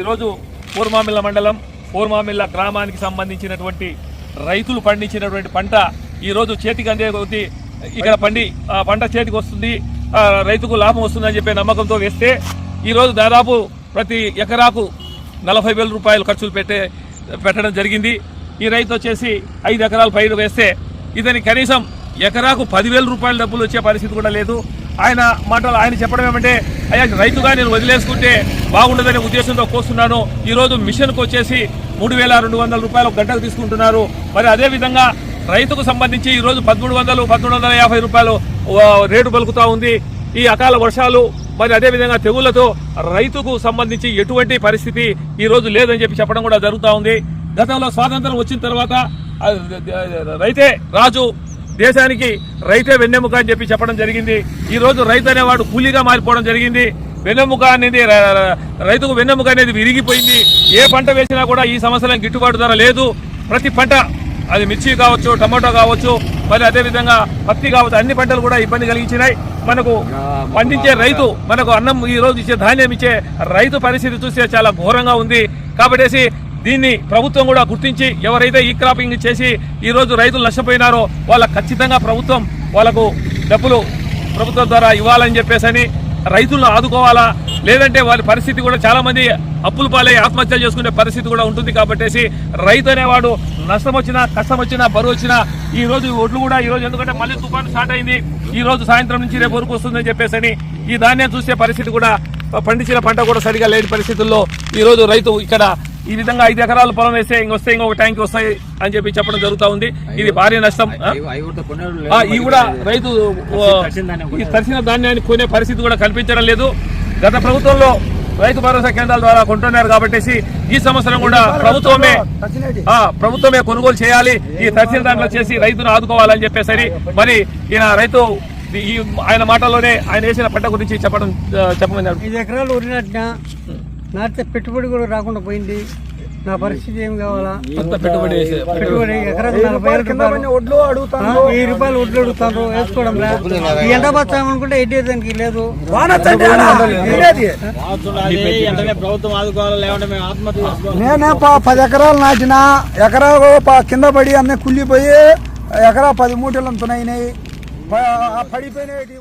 ఈరోజు పూర్మామిల్ల మండలం పూర్మామిల్ల గ్రామానికి సంబంధించినటువంటి రైతులు పండించినటువంటి పంట ఈరోజు చేతికి అందే కొద్ది ఇక్కడ పండి ఆ పంట చేతికి వస్తుంది రైతుకు లాభం వస్తుందని చెప్పే నమ్మకంతో వేస్తే ఈరోజు దాదాపు ప్రతి ఎకరాకు నలభై వేల రూపాయలు ఖర్చులు పెట్టే పెట్టడం జరిగింది. ఈ రైతు వచ్చేసి ఐదు ఎకరాలు పైరు వేస్తే ఇతని కనీసం ఎకరాకు పదివేల రూపాయల డబ్బులు వచ్చే పరిస్థితి కూడా లేదు. ఆయన మాటలు ఆయన చెప్పడం ఏమంటే అయ్యా రైతుగా నేను వదిలేసుకుంటే బాగుండదనే ఉద్దేశంతో కోస్తున్నాను. ఈరోజు మిషన్కు వచ్చేసి మూడు వేల రెండు వందల రూపాయలు గంటకు తీసుకుంటున్నారు. మరి అదే విధంగా రైతుకు సంబంధించి ఈరోజు పదమూడు వందలు పదమూడు వందల యాభై రూపాయలు రేటు పలుకుతా ఉంది. ఈ అకాల వర్షాలు మరి అదే విధంగా తెగుళ్ళతో రైతుకు సంబంధించి ఎటువంటి పరిస్థితి ఈరోజు లేదని చెప్పి చెప్పడం కూడా జరుగుతూ ఉంది. గతంలో స్వాతంత్రం వచ్చిన తర్వాత రైతే రాజు దేశానికి రైతే వెన్నెముక అని చెప్పి చెప్పడం జరిగింది. ఈ రోజు రైతు అనేవాడు కూలీగా మారిపోవడం జరిగింది. వెన్నెముక అనేది రైతుకు వెన్నెముక అనేది విరిగిపోయింది. ఏ పంట వేసినా కూడా ఈ సంవత్సరం గిట్టుబాటు ధర లేదు. ప్రతి పంట అది మిర్చి కావచ్చు టమాటో కావచ్చు మరి అదే విధంగా పత్తి కావచ్చు అన్ని పంటలు కూడా ఇబ్బంది కలిగించినాయి. మనకు పండించే రైతు మనకు అన్నం ఈ రోజు ఇచ్చే ధాన్యం ఇచ్చే రైతు పరిస్థితి చూస్తే చాలా ఘోరంగా ఉంది. కాబట్టి దీన్ని ప్రభుత్వం కూడా గుర్తించి ఎవరైతే ఈ క్రాపింగ్ చేసి ఈరోజు రైతులు నష్టపోయినారో వాళ్ళ ఖచ్చితంగా ప్రభుత్వం వాళ్ళకు డబ్బులు ప్రభుత్వం ద్వారా ఇవ్వాలని చెప్పేసి రైతులను ఆదుకోవాలా? లేదంటే వారి పరిస్థితి కూడా చాలామంది అప్పులు పాలై ఆత్మహత్యలు చేసుకునే పరిస్థితి కూడా ఉంటుంది కాబట్టి రైతు అనేవాడు నష్టం వచ్చినా కష్టం వచ్చినా బరువు వచ్చినా ఈ రోజు ఒడ్లు కూడా ఈ రోజు ఎందుకంటే మళ్ళీ తుఫాను స్టార్ట్ అయింది. ఈ రోజు సాయంత్రం నుంచి రేపు వరకు వస్తుందని చెప్పేసి ఈ ధాన్యం చూసే పరిస్థితి కూడా పండించిన పంట కూడా సరిగా లేని పరిస్థితుల్లో ఈరోజు రైతు ఇక్కడ ఈ విధంగా ఐదు ఎకరాలు పొలం వేస్తే ఇంకొస్తే ఇంకొక ట్యాంక్ వస్తాయి అని చెప్పి చెప్పడం జరుగుతా ఉంది. ఇది భారీ నష్టం. ఆ? ఆ, ఈ కూడా రైతు ఈ తరిసిన ధాన్యాన్ని కొనే పరిస్థితి కూడా కల్పించడం లేదు. గత ప్రభుత్వంలో రైతు భరోసా కేంద్రాల ద్వారా కొంటున్నారు కాబట్టి ఈ సంవత్సరం కూడా ప్రభుత్వమే ఆ, ప్రభుత్వమే కొనుగోలు చేయాలి. ఈ తరిసిన దాంట్లో చేసి రైతును ఆదుకోవాలని చెప్పేసరి మరి ఈయన రైతు ఈ ఆయన మాటల్లోనే ఆయన వేసిన పంట గురించి చెప్పడం చెప్పమన్నారు. ఐదు ఎకరాలు నాటితే పెట్టుబడి కూడా రాకుండా పోయింది. నా పరిస్థితి ఏం కావాలా? కొత్త పెట్టుబడి పెట్టుబడి ఎకరాకు నలభై వేల రూపాయలు ఒడ్లు అడుగుతాను. వెయ్యి రూపాయలు వడ్లు అడుగుతారు వేసుకోవడం లే ఈ ఎండ బచ్చామనుకుంటే ఎడ్డే దానికి లేదు. నేనే ప- పది ఎకరాలు నాటిన ఎకరా కింద పడి అన్నీ కుళ్ళిపోయి ఎకరా పది మూటలు అంతున్నాయి పడిపోయినాయి